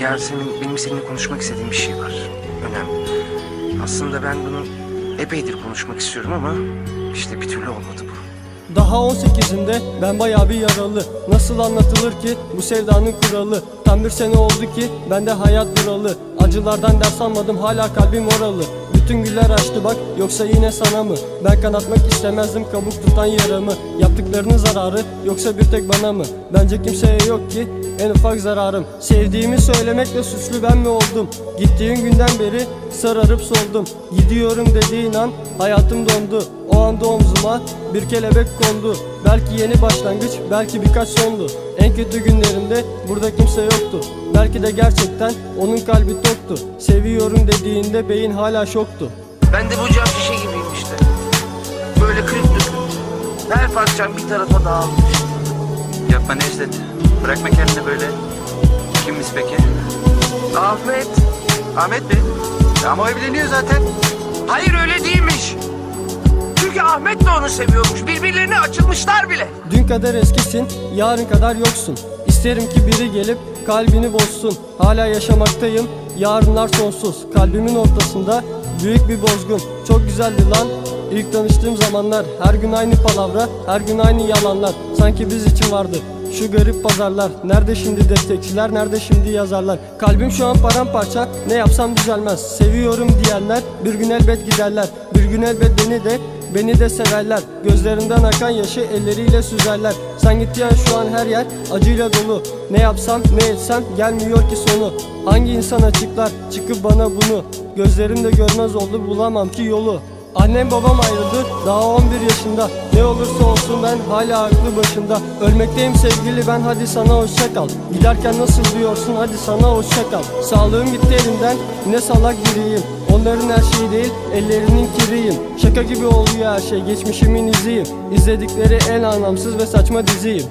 Yasemin benim seninle konuşmak istediğim bir şey var. Önemli. Aslında ben bunu epeydir konuşmak istiyorum ama işte bir türlü olmadı bu. Daha 18'inde ben bayağı bir yaralı Nasıl anlatılır ki bu sevdanın kuralı Tam bir sene oldu ki bende hayat buralı Acılardan ders almadım hala kalbim oralı. Bütün güller açtı bak yoksa yine sana mı? Ben kanatmak istemezdim kabuk tutan yaramı. Yaptıklarının zararı yoksa bir tek bana mı? Bence kimseye yok ki en ufak zararım. Sevdiğimi söylemekle suçlu ben mi oldum? Gittiğin günden beri sararıp soldum. Gidiyorum dediğin an hayatım dondu. O anda omzuma bir kelebek kondu Belki yeni başlangıç belki birkaç sondu En kötü günlerimde burada kimse yoktu Belki de gerçekten onun kalbi toktu Seviyorum dediğinde beyin hala şoktu Ben de bu cam şişe gibiyim işte. Böyle kırık dökük. Her parçam bir tarafa dağılmış. Yapma Necdet. Bırakma kendini böyle. Kimmiş peki? Ahmet. Ahmet mi? Ama o evleniyor zaten. Hayır öyle değilmiş. Çünkü Ahmet de onu seviyormuş. Birbirlerine açılmışlar bile. Dün kadar eskisin, yarın kadar yoksun. İsterim ki biri gelip kalbini bozsun. Hala yaşamaktayım, yarınlar sonsuz. Kalbimin ortasında büyük bir bozgun. Çok güzeldi lan. İlk tanıştığım zamanlar Her gün aynı palavra, her gün aynı yalanlar Sanki biz için vardı şu garip pazarlar Nerede şimdi destekçiler, nerede şimdi yazarlar Kalbim şu an paramparça, ne yapsam düzelmez Seviyorum diyenler, bir gün elbet giderler Bir gün elbet beni de, beni de severler Gözlerinden akan yaşı elleriyle süzerler. Sen gittiğin şu an her yer acıyla dolu. Ne yapsam, ne etsem gelmiyor ki sonu. Hangi insan açıklar, çıkıp bana bunu? Gözlerim de görmez oldu, bulamam ki yolu. Annem babam ayrıldı daha 11 yaşında. Ne olursa olsun ben hala aklı başında. Ölmekteyim sevgili ben hadi sana hoşça kal. Giderken nasıl diyorsun hadi sana hoşça kal. Sağlığım gitti elimden ne salak biriyim Onların her şeyi değil ellerinin kiriyim. Şaka gibi oluyor her şey geçmişimin iziyim. İzledikleri en anlamsız ve saçma diziyim